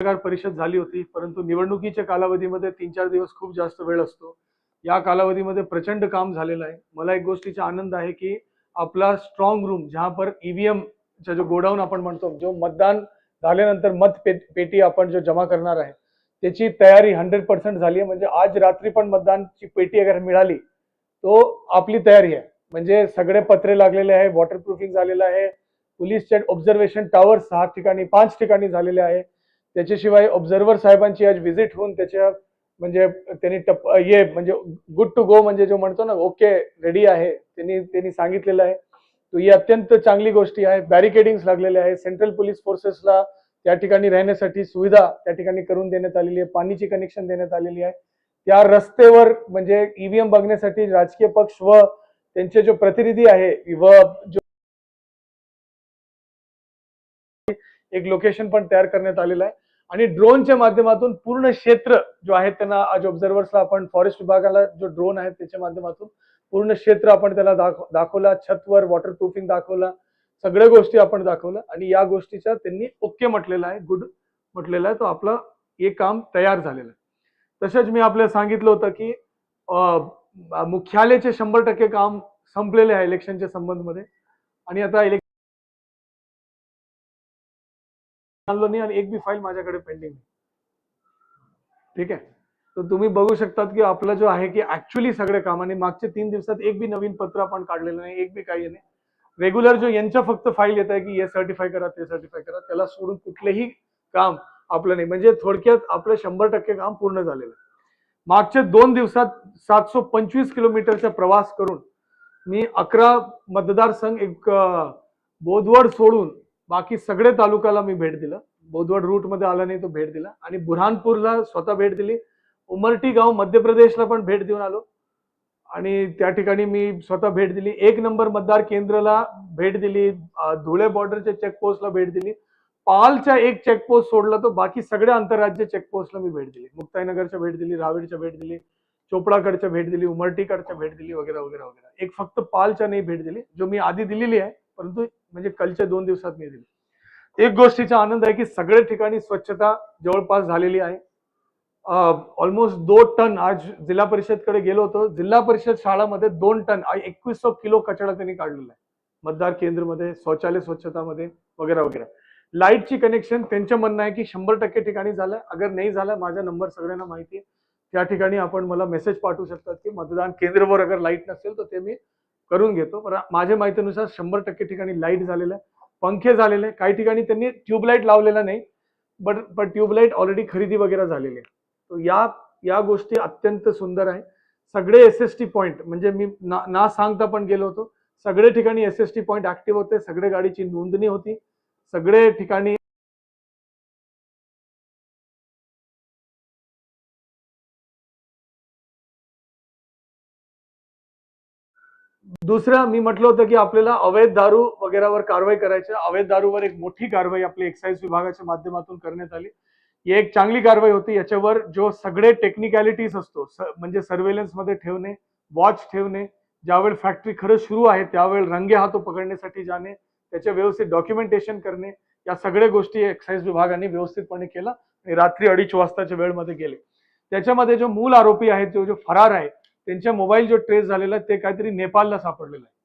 पत्रकार परिषद झाली होती परंतु निवडणुकीच्या कालावधीमध्ये तीन चार दिवस खूप जास्त वेळ असतो. या कालावधीमध्ये प्रचंड काम झालेलं आहे. मला एक गोष्टीचा आनंद आहे की आपला स्ट्रॉंग रूम जहा पर ईव्हीएम चा जो गोडाऊन आपण म्हणतो जो मतदान झाल्यानंतर मत पेटी आपण जो जमा करणार आहे त्याची तयारी हंड्रेड पर्सेंट झाली आहे. म्हणजे आज रात्री पण मतदानची पेटी अगर मिळाली तो आपली तयारी आहे. म्हणजे सगळे पत्रे लागलेले आहे वॉटरप्रूफिंग झालेलं आहे पोलीसचे ऑब्झर्वेशन टॉवर सहा ठिकाणी पाच ठिकाणी झालेले आहे. त्याच्याशिवाय ऑब्झर्वर साहेबांची आज व्हिजिट होऊन त्याच्या म्हणजे त्यांनी टप ये म्हणजे गुड टू गो म्हणजे जो म्हणतो ना ओके रेडी आहे त्यांनी त्यांनी सांगितलेलं आहे. तो ही अत्यंत चांगली गोष्टी आहे. बॅरिकेडिंग लागलेले आहे सेंट्रल पोलीस फोर्सेसला त्या ठिकाणी राहण्यासाठी सुविधा त्या ठिकाणी करून देण्यात आलेली आहे. पाणीची कनेक्शन देण्यात आलेली आहे. त्या रस्तेवर म्हणजे ईव्हीएम बघण्यासाठी राजकीय पक्ष व त्यांचे जो प्रतिनिधी आहे व जो एक लोकेशन पण तयार करण्यात आलेलं आहे. आणि ड्रोनच्या माध्यमातून पूर्ण क्षेत्र जो आहे त्यांना आज ऑब्झर्वर्सला आपण फॉरेस्ट विभागाला जो ड्रोन आहे त्याच्या माध्यमातून पूर्ण क्षेत्र आपण त्याला दाखव दाखवला छतवर वॉटर प्रूफिंग दाखवला सगळ्या गोष्टी आपण दाखवलं आणि या गोष्टीचा त्यांनी ओके म्हटलेला आहे गुड म्हटलेलं आहे तो आपलं हे काम तयार झालेलं आहे. तसेच मी आपल्याला सांगितलं होतं की मुख्यालयाचे शंभर टक्के काम संपलेले आहे इलेक्शनच्या संबंधमध्ये आणि आता इलेक्शन आणलो नाही आणि एक बी फाईल माझ्याकडे पेंडिंग ठीक आहे? तर तुम्ही बघू शकतात की आपलं जो आहे की ऍक्च्युली सगळे काम आणि मागच्या तीन दिवसात एक बी नवीन पत्र आपण काढलेलं नाही एक बी काही नाही. रेग्युलर जो यांच्या फक्त फाईल येत आहे की हे सर्टिफाय करा ते सर्टिफाय करा त्याला सोडून कुठलेही काम आपलं नाही. म्हणजे थोडक्यात आपलं शंभर टक्के काम पूर्ण झालेलं आहे. मागच्या दोन दिवसात सातशे पंचवीस किलोमीटरचा प्रवास करून मी अकरा मतदारसंघ एक बोधवड सोडून बाकी सगळे तालुक्याला मी भेट दिलं. बोदवड रूटमध्ये आला नाही तो भेट दिला. आणि बुरहानपूरला स्वतः भेट दिली. उमरटी गाव मध्य प्रदेशला पण भेट देऊन आलो. आणि त्या ठिकाणी मी स्वतः भेट दिली. एक नंबर मतदार केंद्राला भेट दिली. धुळे बॉर्डरच्या चेकपोस्टला भेट दिली. पालच्या एक चेकपोस्ट सोडला तो. बाकी सगळ्या आंतरराज्य चेकपोस्टला मी भेट दिली. मुक्ताईनगरच्या भेट दिली रावेरच्या भेट दिली चोपडाकडच्या भेट दिली उमरटीकडच्या भेट दिली वगैरे वगैरे वगैरे. एक फक्त पालच्या नाही भेट दिली जो मी आधी दिलेली आहे. परंतु म्हणजे कालच्या दोन दिवसात मी दिली. एक गोष्टीचा आनंद आहे की सगळ्या ठिकाणी स्वच्छता जवळपास झालेली आहे. ऑलमोस्ट दोन टन आज जिल्हा परिषदकडे गेलो होतो. जिल्हा परिषद शाळामध्ये दोन टन एकवीस किलो कचरा त्यांनी काढलेला आहे. मतदार केंद्रमध्ये शौचालय स्वच्छतामध्ये वगैरे वगैरे. लाईटची कनेक्शन त्यांचं म्हणणं आहे की शंभर टक्के ठिकाणी झालं. अगर नाही झालं माझा नंबर सगळ्यांना माहिती आहे. त्या ठिकाणी आपण मला मेसेज पाठवू शकतात की मतदान केंद्रवर अगर लाइट नसेल तर ते मी करून घेतो. पण माझ्या माहितीनुसार शंभर टक्के ठिकाणी लाइट झालेलं आहे. पंखे झालेले आहे काही ठिकाणी त्यांनी ट्यूबलाईट लावलेला नाही. बट पण ट्यूबलाईट ऑलरेडी खरेदी वगैरे झालेली आहे तो या या गोष्टी अत्यंत सुंदर आहे. सगळे एस एस टी पॉईंट म्हणजे मी ना ना सांगता पण गेलो होतो. सगळे ठिकाणी S S T point active होते. सगळे गाडीची नोंदणी होती. सगळे ठिकाणी दुसरं मी म्हटलं होतं की आपल्याला अवैध दारू वगैरेवर कारवाई करायची अवैध दारूवर एक मोठी कारवाई आपली एक्साईज विभागाच्या माध्यमातून करण्यात आली. ही एक चांगली कारवाई होती. याच्यावर जो सगळे टेक्निकॅलिटीज असतो म्हणजे सर्वेलन्समध्ये ठेवणे वॉच ठेवणे ज्यावेळी फॅक्टरी खरं सुरू आहे त्यावेळी रंगे हातो पकडण्यासाठी जाणे त्याचे व्यवस्थित डॉक्युमेंटेशन करणे या सगळ्या गोष्टी एक्साईज विभागाने व्यवस्थितपणे केलं आणि रात्री अडीच वाजताच्या वेळमध्ये गेले. त्याच्यामध्ये जो मूल आरोपी आहे जो जो फरार आहे त्यांच्या मोबाईल जो ट्रेस झालेला आहे ते काहीतरी नेपाळला सापडलेलं आहे.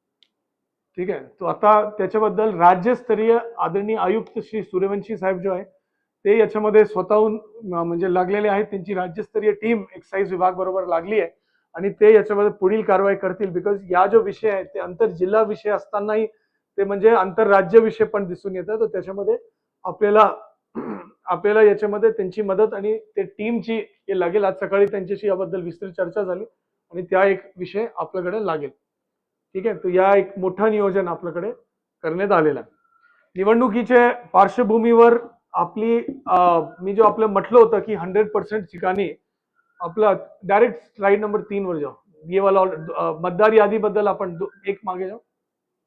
ठीक आहे? तो आता त्याच्याबद्दल राज्यस्तरीय आदरणीय आयुक्त श्री सूर्यवंशी साहेब जो आहे ते याच्यामध्ये स्वतःहून म्हणजे लागलेले आहेत. त्यांची राज्यस्तरीय टीम एक्साईज विभाग बरोबर लागली आहे आणि ते याच्यामध्ये पुढील कारवाई करतील बिकॉज या जो विषय आहे ते आंतर जिल्हा विषय असतानाही ते म्हणजे आंतरराज्य विषय पण दिसून येतात. तर त्याच्यामध्ये आपल्याला आपल्याला याच्यामध्ये त्यांची मदत आणि ते टीमची हे लागेल. आज सकाळी त्यांच्याशी याबद्दल विस्तृत चर्चा झाली. आणि त्या एक विषय आपल्याकडे लागेल. ठीक आहे? तर या एक मोठं नियोजन आपल्याकडे करण्यात आलेलं आहे. निवडणुकीचे पार्श्वभूमीवर आपली मी जो आपलं म्हटलं होतं की हंड्रेड पर्सेंट ठिकाणी आपलं डायरेक्ट स्लाइड नंबर तीन वर जाऊ. ये वाला मतदार यादीबद्दल आपण एक मागे जाऊ.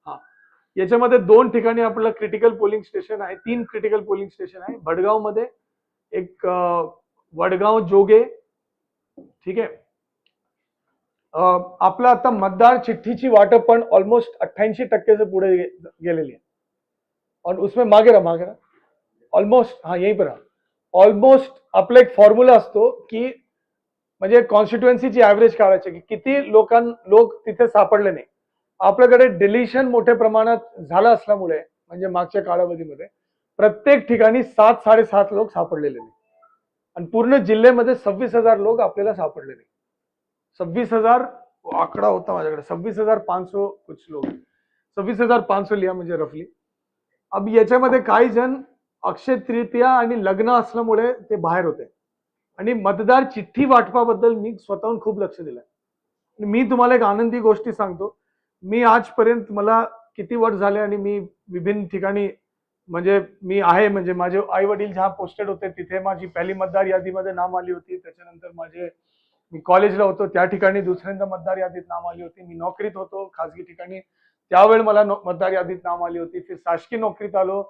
हा. याच्यामध्ये दोन ठिकाणी आपलं क्रिटिकल पोलिंग स्टेशन आहे तीन क्रिटिकल पोलिंग स्टेशन आहे. भडगावमध्ये एक वडगाव जोगे ठीक आहे? आपलं आता मतदार चिठ्ठीची वाटप पण ऑलमोस्ट अठ्ठ्याऐंशी टक्के से पुढे गेलेली आहे. और उसमें मागे रहा मागे रहा. ऑलमोस्ट हाँ यही पर ऑलमोस्ट आपला एक फॉर्म्युला असतो की म्हणजे कॉन्स्टिट्युएन्सीची ॲव्हरेज काढायची की किती लोकां लोक तिथे सापडले नाही. आपल्याकडे डिलिशन मोठ्या प्रमाणात झालं असल्यामुळे म्हणजे मागच्या कालावधीमध्ये प्रत्येक ठिकाणी सात साडेसात लोक सापडलेले नाही. आणि पूर्ण जिल्ह्यामध्ये सव्वीस हजार लोक आपल्याला सापडले नाही. सव्वीस हजार आकडा होता माझ्याकडे. सव्वीस हजार पाचशे कुछ लोक सव्वीस हजार पाचशे लिहा म्हणजे रफली अब याच्यामध्ये काही जण अक्षय तृतीया आणि लग्न असल्यामुळे ते बाहेर होते. आणि मतदार चिठ्ठी वाटपाबद्दल मी स्वतःहून खूप लक्ष दिलं आणि मी तुम्हाला एक आनंदी गोष्टी सांगतो. मी आजपर्यंत मला किती वर्ष झाले आणि मी विभिन्न ठिकाणी म्हणजे मी आहे म्हणजे माझे आई वडील ज्या पोस्टेड होते तिथे माझी पहिली मतदार यादीमध्ये नाव आली होती. त्याच्यानंतर माझे मी कॉलेजला होतो त्या ठिकाणी दुसऱ्यांदा मतदार यादीत नाव आली होती. मी नोकरीत होतो खासगी ठिकाणी. त्यावेळी मला मतदार यादीत नाव आली होती. फिर शासकीय नोकरीत आलो.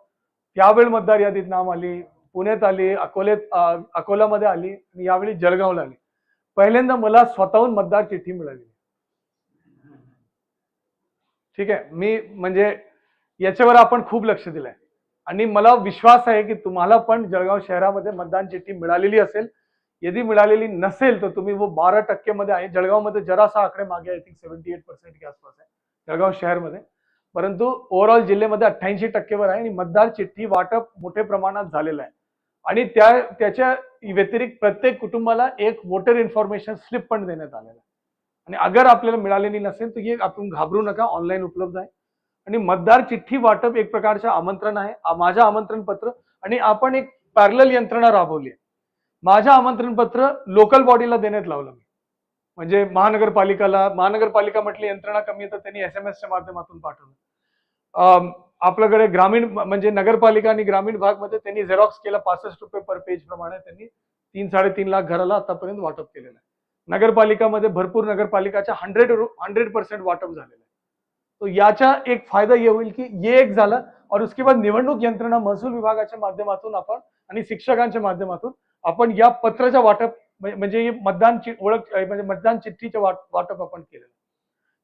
त्यावेळी मतदार यादीत नाव आली. पुण्यात आली अकोलेत अं, अकोल्यामध्ये आली आणि यावेळी जळगावला आली. पहिल्यांदा मला स्वतःहून मतदार चिठ्ठी मिळाली. ठीक आहे? मी म्हणजे याच्यावर आपण खूप लक्ष दिलंय. आणि मला विश्वास आहे की तुम्हाला पण जळगाव शहरामध्ये मतदान चिठ्ठी मिळालेली असेल. यदि मिळालेली नसेल तर तुम्ही वो बारा टक्के मध्ये आहे. जळगावमध्ये जरासा आकडे मागे I think seventy eight percent के आसपास आहे. जळगाव शहरमध्ये. परंतु ओव्हरऑल जिल्ह्यामध्ये अठ्ठ्याऐंशी टक्केवर आहे आणि मतदार चिठ्ठी वाटप मोठ्या प्रमाणात झालेलं आहे. आणि त्या त्याच्या व्यतिरिक्त प्रत्येक कुटुंबाला एक वोटर इन्फॉर्मेशन स्लिप पण देण्यात आलेलं आहे. आणि अगर आपल्याला मिळालेली नसेल तर ही आपण घाबरू नका. ऑनलाईन उपलब्ध आहे. आणि मतदार चिठ्ठी वाटप एक प्रकारचं आमंत्रण आहे. माझं आमंत्रण पत्र आणि आपण एक पॅरल यंत्रणा राबवली आहे. माझं आमंत्रण पत्र लोकल बॉडीला देण्यात लावलं मी. म्हणजे महानगरपालिकाला महानगरपालिका म्हटली यंत्रणा कमी आहे तर त्यांनी एस एम एसच्या माध्यमातून पाठवलं. आपल्याकडे ग्रामीण म्हणजे नगरपालिका आणि ग्रामीण भागमध्ये त्यांनी झेरॉक्स केला पासष्ट रुपये पर पेज प्रमाणे त्यांनी तीन साडेतीन लाख घराला आतापर्यंत वाटप केलेलं आहे. नगरपालिकामध्ये भरपूर नगरपालिकाच्या हंड्रेड हंड्रेड पर्सेंट वाटप झालेलं आहे. तो याचा एक फायदा ये होईल की ये एक झालं और उसके बाद निवडणूक यंत्रणा महसूल विभागाच्या माध्यमातून आपण आणि शिक्षकांच्या माध्यमातून आपण या पत्राच्या वाटप म्हणजे, म्हणजे मतदान ओळख म्हणजे मतदान चिठ्ठीचं वाट वाटप आपण केलेलं.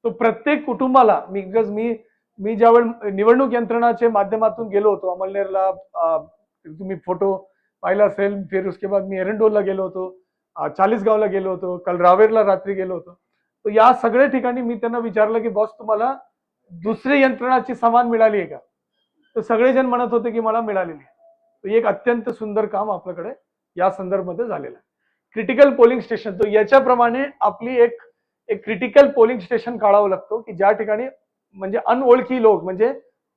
तो प्रत्येक कुटुंबाला मी मी मी ज्यावेळी निवडणूक यंत्रणाच्या माध्यमातून गेलो होतो अमलनेरला तुम्ही फोटो पाहिला असेल फिर उसके बाद मी एरंडोलला गेलो होतो चाळीसगावला गेलो होतो काल रावेरला रात्री गेलो होतो. तर या सगळ्या ठिकाणी मी त्यांना विचारलं की बॉस तुम्हाला दुसरी यंत्रणाची सामान मिळाली आहे का? तर सगळेजण म्हणत होते की मला मिळालेली आहे. एक अत्यंत सुंदर काम आपल्याकडे या संदर्भामध्ये झालेला आहे. क्रिटिकल पोलिंग स्टेशन तो याच्याप्रमाणे आपली एक एक क्रिटिकल पोलिंग स्टेशन काढावं लागतो की ज्या ठिकाणी म्हणजे अनओळखी लोक म्हणजे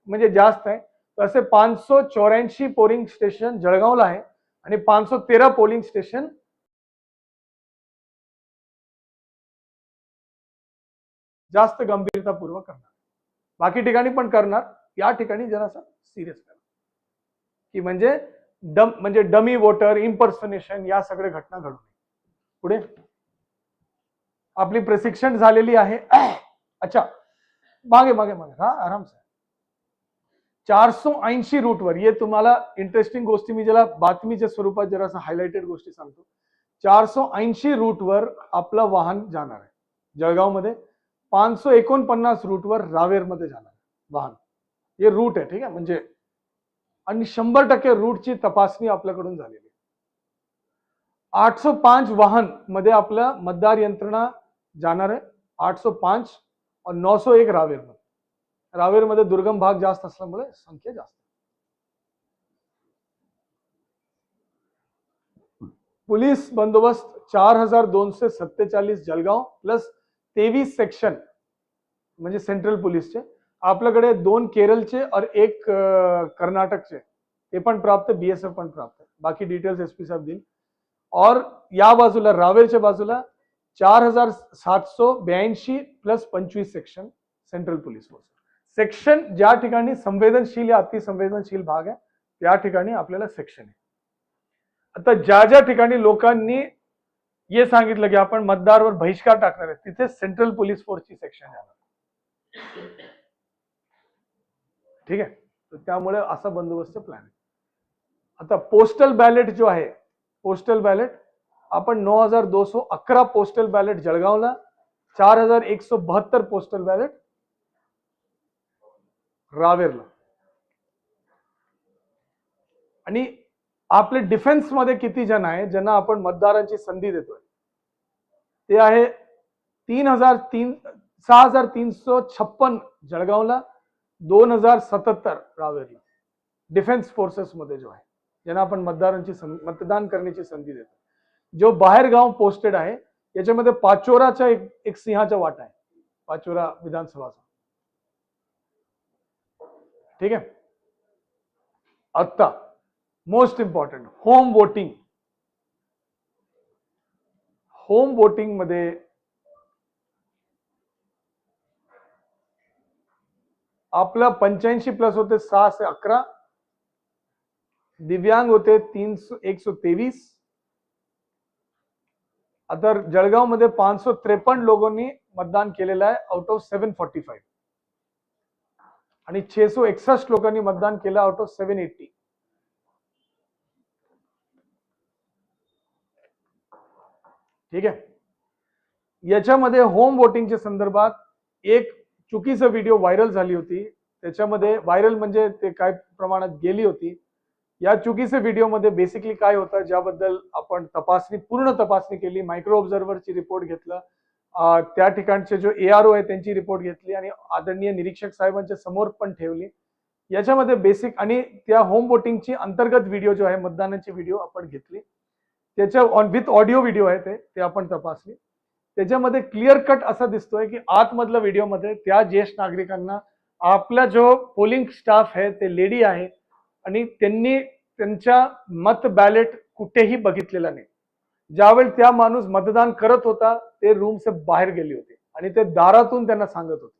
म्हणजे जास्त आहे असे पाचशे चौऱ्याऐंशी पोलिंग स्टेशन जळगावला आहे आणि पाचशे तेरा पोलिंग स्टेशन जास्त गंभीरतापूर्वक करणार. बाकी ठिकाणी पण करणार या ठिकाणी जरासा सिरियस करणार. की म्हणजे डम म्हणजे डमी वोटर इम्पर्सनेशन या सगळ्या घटना घडू नये. पुढे. आपली प्रशिक्षण झालेली आहे. अच्छा. मागे मागे मागे. हा आराम से. चारशे ऐंशी रूटवर ये तुम्हाला इंटरेस्टिंग गोष्टी मी ज्याला बातमीच्या स्वरूपात जरासा हायलाइटेड गोष्टी सांगतो. चारशे ऐंशी रूटवर आपलं वाहन जाणार आहे. जळगावमध्ये. पाचशे एकोणपन्नास रूटवर रावेरमध्ये जाणार आहे वाहन. हे रूट आहे ठीक आहे? म्हणजे आणि शंभर टक्के रूटची तपासणी आपल्याकडून झालेली. आहे आठशे पाच वाहनमध्ये आपलं मतदार यंत्रणा जाणार आहे. आठशे पाच और नौ रावेर एक रावेरमध्ये दुर्गम भाग जास्त असल्यामुळे संख्या जास्त पोलीस बंदोबस्त चार हजार दोनशे सत्तेचाळीस जलगाव प्लस तेवीस सेक्शन म्हणजे सेंट्रल पोलीसचे आपल्याकडे दोन केरळचे और एक कर्नाटकचे. ते पण प्राप्त बीएसएफ पण प्राप्त. आहे बाकी डिटेल्स एस पी साहेब देईल और या बाजूला रावेरच्या बाजूला चार हजार सातशे ब्याऐंशी प्लस पंचवीस section central police force section ज्या ठिकाणी संवेदनशील या अतिसंवेदनशील भाग आहे त्या ठिकाणी आपल्याला सेक्शन आहे. आता ज्या ज्या ठिकाणी लोकांनी हे सांगितलं की आपण मतदारवर बहिष्कार टाकणार आहे तिथे सेंट्रल पोलीस फोर्सची सेक्शन आहे. ठीक आहे? तर त्यामुळे असा बंदोबस्त प्लॅन आहे. आता पोस्टल बॅलेट जो आहे पोस्टल बॅलेट आपण नऊ हजार दोनशे अकरा पोस्टल बॅलेट जळगावला चार हजार एकशे बहात्तर पोस्टल बॅलेट रावेरला. आणि आपले डिफेन्समध्ये किती जण आहे ज्यांना आपण मतदारांची संधी देतोय? ते आहे तीन हजार तीन सहा हजार तीनशे छप्पन जळगावला दोन हजार सत्याहत्तर रावेरला. डिफेन्स फोर्सेस मध्ये जो आहे ज्यांना आपण मतदारांची सं- मतदान करण्याची संधी देतो. जो बाहेर गाव पोस्टेड आहे याच्यामध्ये पाचोराचा एक एक सिंहाचा वाटा आहे. पाचोरा विधानसभाचा ठीक आहे? आत्ता most important home voting home वोटिंगमध्ये आपलं पंच्याऐंशी प्लस होते सहाशे अकरा. दिव्यांग होते तीन एकशे तेवीस. आता जळगावमध्ये पाचशे त्रेपन्न लोकांनी मतदान केलेलं आहे out of seven forty five आणि छेसो एकसष्ट लोकांनी मतदान केलं आउट ऑफ सेव्हन एट्टी ठीक आहे? याच्यामध्ये होम वोटिंगच्या संदर्भात एक चुकीचं व्हिडिओ व्हायरल झाली होती. त्याच्यामध्ये व्हायरल म्हणजे ते काय प्रमाणात गेली होती. या चुकीचे व्हिडिओमध्ये बेसिकली काय होतं ज्याबद्दल आपण तपासणी पूर्ण तपासणी केली मायक्रो ऑब्झर्व्हरची रिपोर्ट घेतलं. त्या ठिकाणचे जो ए आर ओ आहे त्यांची रिपोर्ट घेतली आणि आदरणीय निरीक्षक साहेबांच्या समोर पण ठेवली. याच्यामध्ये बेसिक आणि त्या होम वोटिंगची अंतर्गत व्हिडिओ जो आहे मतदानाची व्हिडिओ आपण घेतली. त्याच्या ऑन विथ ऑडिओ व्हिडिओ आहे ते ते आपण तपासली. त्याच्यामध्ये क्लिअर कट असं दिसतोय की आतमधल्या व्हिडिओमध्ये त्या ज्येष्ठ नागरिकांना आपला जो पोलिंग स्टाफ आहे ते लेडी आहे आणि त्यांनी त्यांच्या मत बॅलेट कुठेही बघितलेला नाही. ज्यावेळी त्या माणूस मतदान करत होता ते रूमचे बाहेर गेले होते आणि ते दारातून त्यांना सांगत होते.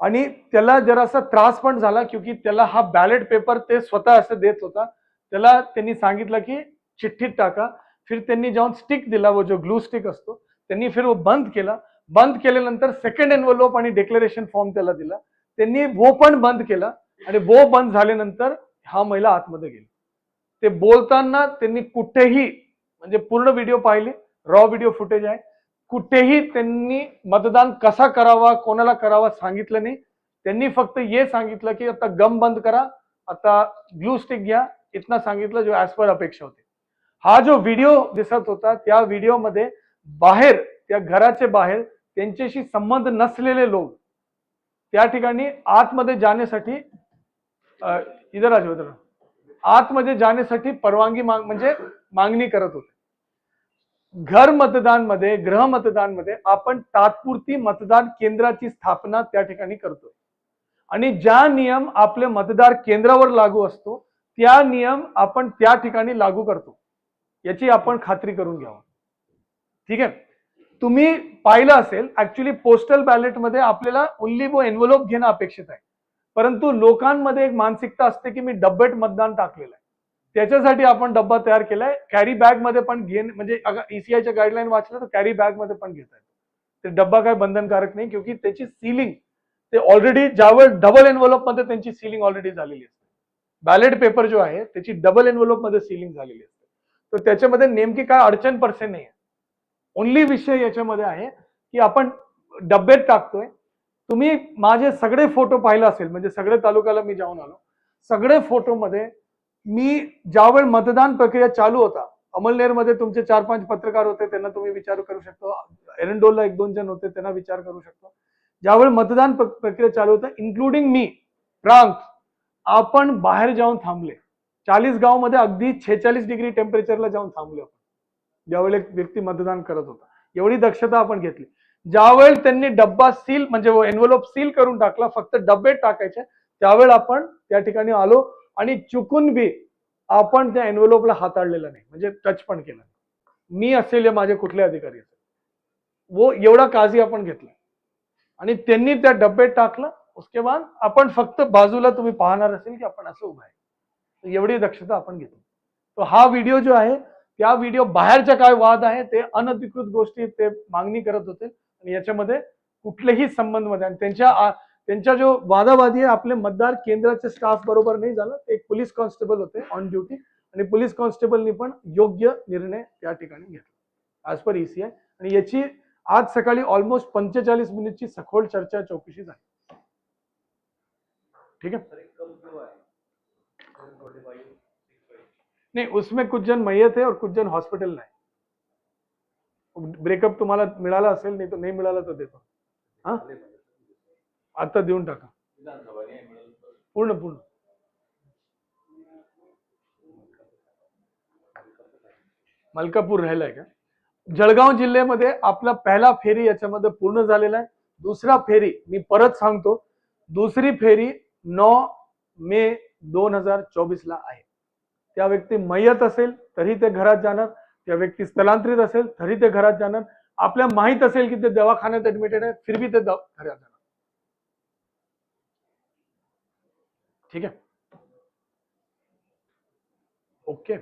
आणि त्याला जरासा त्रास पण झाला क्योंकि त्याला हा बॅलेट पेपर ते स्वतः असं देत होता. त्याला त्यांनी सांगितलं की चिठ्ठीत टाका. फिर त्यांनी जाऊन स्टिक दिला व जो ग्लू स्टिक असतो त्यांनी फिर वो बंद केला. बंद केल्यानंतर सेकंड एनवलोप आणि डिक्लेरेशन फॉर्म त्याला दिला. त्यांनी वो पण बंद केला आणि वो बंद झाल्यानंतर हा महिला आतमध्ये गेली. ते बोलताना त्यांनी कुठेही म्हणजे पूर्ण व्हिडिओ पाहिले रॉ व्हिडिओ फुटेज आहे. कुठेही त्यांनी मतदान कसा करावा कोणाला करावा सांगितलं नाही. त्यांनी फक्त हे सांगितलं की आता गम बंद करा आता ग्लू स्टिक घ्या. इतना सांगितलं जो ॲज पर अपेक्षा होती. हा जो व्हिडिओ दिसत होता त्या व्हिडिओमध्ये बाहेर त्या घराचे बाहेर त्यांच्याशी संबंध नसलेले लोक त्या ठिकाणी आतमध्ये जाण्यासाठी इधर आज आतमध्ये जाण्यासाठी परवानगी माग म्हणजे मागणी करत होते. घर मतदानमध्ये गृह मतदानमध्ये आपण तात्पुरती मतदान केंद्राची स्थापना त्या ठिकाणी करतो. आणि ज्या नियम आपले मतदार केंद्रावर लागू असतो त्या नियम आपण त्या ठिकाणी लागू करतो. याची आपण खात्री करून घ्यावं. ठीक आहे? तुम्ही पाहिलं असेल ऍक्च्युली पोस्टल बॅलेटमध्ये आपल्याला ओनली वो एनव्हलोप घेणं अपेक्षित आहे. परंतु लोकांमध्ये एक मानसिकता असते की मी डब्बेट मतदान टाकलेलं आहे. त्याच्यासाठी आपण डब्बा तयार केलाय. कॅरी बॅगमध्ये पण घेण म्हणजे ईसीआयच्या गाईडलाईन वाचलं तर कॅरी बॅगमध्ये पण घेता ते डब्बा काय बंधनकारक नाही क्योंकि त्याची सिलिंग ते ऑलरेडी ज्यावेळेस डबल एनव्हलोपमध्ये त्यांची सिलिंग ऑलरेडी झालेली असते. बॅलेट पेपर जो आहे त्याची डबल एनव्हलोपमध्ये सिलिंग झालेली असते. तर त्याच्यामध्ये नेमकी काय अडचण पर्सेंट नाही आहे. ओनली विषय याच्यामध्ये आहे की आपण डब्यात टाकतोय. तुम्ही माझे सगळे फोटो पाहिला असेल म्हणजे सगळे तालुक्याला मी जाऊन आलो. सगळे फोटोमध्ये मी ज्यावेळी मतदान प्रक्रिया चालू होता अमलनेरमध्ये तुमचे चार पाच पत्रकार होते त्यांना तुम्ही विचार करू शकतो. एरंडोलला एक दोन जण होते त्यांना विचार करू शकतो. ज्यावेळी मतदान प्रक्रिया चालू होता इन्क्लुडिंग मी प्रांत आपण बाहेर जाऊन थांबले. चाळीस गावमध्ये अगदी छेचाळीस डिग्री टेम्परेचरला जाऊन थांबले ज्यावेळी व्यक्ती मतदान करत होता. एवढी दक्षता आपण घेतली. ज्यावेळी त्यांनी डब्बा सील म्हणजे एनव्हलोप सील करून टाकला फक्त डब्बे टाकायचे त्यावेळी आपण त्या ठिकाणी आलो आणि चुकून बी आपण त्या एनव्हलोपला हाताळलेला नाही. म्हणजे टच पण केला मी असलेले माझे कुठले अधिकारी असेल. वो एवढा काळजी आपण घेतला. आणि त्यांनी त्या डब्यात टाकलं उसके बाद आपण फक्त बाजूला तुम्ही पाहणार असेल की आपण असं उभं आहे. एवढी दक्षता आपण घेतो तो हा व्हिडिओ जो आहे त्या व्हिडिओ बाहेरच्या काय वाद आहे ते अनधिकृत गोष्टी ते मागणी करत होते. आणि याच्यामध्ये कुठलेही संबंधमध्ये आणि त्यांच्या त्यांच्या जो वादावादी आहे आपले मतदार केंद्राचे स्टाफ बरोबर नाही झालं. ते एक पोलीस कॉन्स्टेबल होते ऑन ड्युटी आणि पोलीस कॉन्स्टेबलनी पण योग्य निर्णय त्या ठिकाणी घेतला. ॲज पर ईसीआय आणि याची आज सकाळी ऑलमोस्ट पंचेचाळीस मिनिटची सखोल चर्चा चौकशी झाली. ठीक आहे. नहीं उसमें कुछ जन मैयत है और कुछ जन हॉस्पिटल नाही। ब्रेकअप तुम्हाला मिळाला असेल नाही तर नाही मिळाला तर देतो हा? आता देऊन टाका। पूर्ण पूर्ण। मलकापूर राहिलाय का? जळगाव जिल्ह्यामध्ये आपला पहिला फेरी याच्यामध्ये पूर्ण झालेला आहे. दुसरा फेरी मी परत सांगतो दुसरी फेरी नऊ मे दोन हजार चोवीस ला आहे. त्या व्यक्ती मयत असेल तरी ते घरात जाणार. त्या व्यक्ती स्थलांतरित असेल तरी ते घरात जाणार. आपल्या माहीत असेल की ते दवाखान्यात ऍडमिटेड आहे फिर भी ते घरात जाणार. ठीक आहे? ओके.